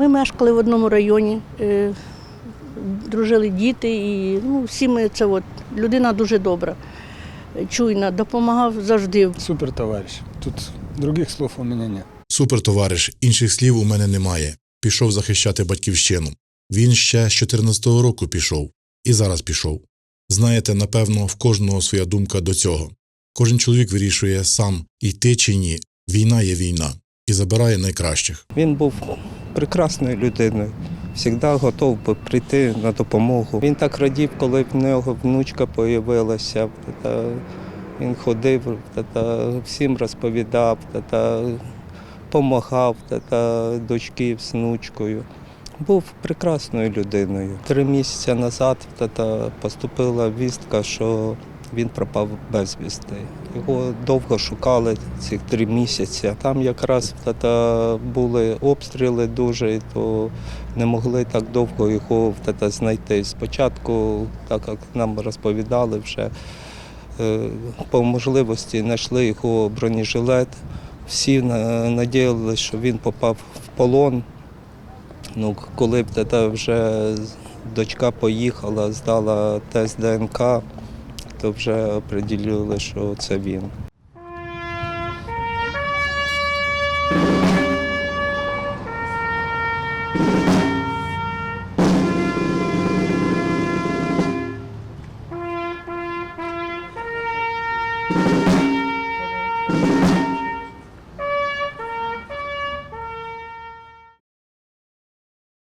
Ми мешкали в одному районі, е, дружили діти, і ну, всі ми це от, людина дуже добра, чуйна, допомагав завжди. Супер товарищ. Тут других слов у меня нет. Супер, товариш, інших слів у мене немає. Пішов захищати батьківщину. Він ще з 14-го року пішов. І зараз пішов. Знаєте, напевно, в кожного своя думка до цього. Кожен чоловік вирішує сам, йти чи ні. Війна є війна і забирає найкращих. Він був прекрасною людиною, завжди готов був прийти на допомогу. Він так радів, коли в нього внучка появилася. Та Він ходив, всім розповідав, допомагав дочки з внучкою. Був прекрасною людиною. Три місяці назад поступила вістка, що він пропав безвісти. Його довго шукали ці три місяці. Там якраз та були обстріли дуже, то не могли так довго його та знайти. Спочатку, так як нам розповідали, вже е, по можливості знайшли його бронежилет. Всі на- надіялися, що він попав в полон. Ну, коли б та вже дочка поїхала, здала тест ДНК, то вже оприділили, що це він. you